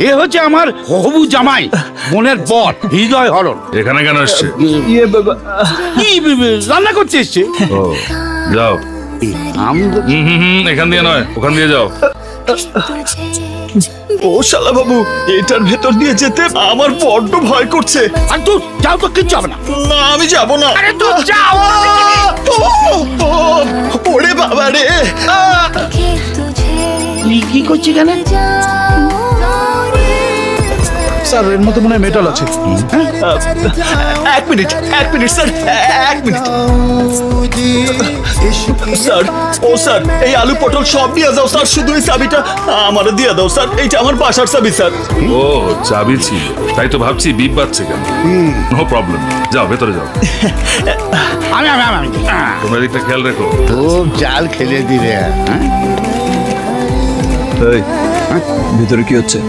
এ হচ্ছে আমার হবু জামাই। মনের বর হৃদয় হরণ। এখানে কেন এসছে? ইয়ে বাবা কি রান্না করতে এসছে? ও যাও। আমি হুম হুম হুম এখান দিয়ে নয় ওখান দিয়ে যাও। ও শালা বাবু এটার ভেতর দিয়ে যেতে আমার বড্ড ভয় করছে। আর তুই যাও তো কিচ্ছু হবে না। না আমি যাব না। আরে তুই যাও ও, ও, ওরে বাবা রে। আহ! তুই কি করছিস এখানে? স্যার এর মধ্যে মনে হয় মেটাল আছে। এক মিনিট এক মিনিট স্যার এক মিনিট। স্যার ও স্যার এই আলু পটল সব দিয়ে দাও স্যার শুধু এই চাবিটা আমার দিয়ে দাও স্যার এইটা আমার বাসার চাবি স্যার। ও চাবি ছিল। তাই তো ভাবছি বিপ বাজছে কেন? No problem. যাও ভেতরে যাও। আমি আমি আমি তোমরা এদিকটা খেয়াল রেখো। খুব জাল খেলে দিলে হ্যাঁ? ভিতরে কি হচ্ছে?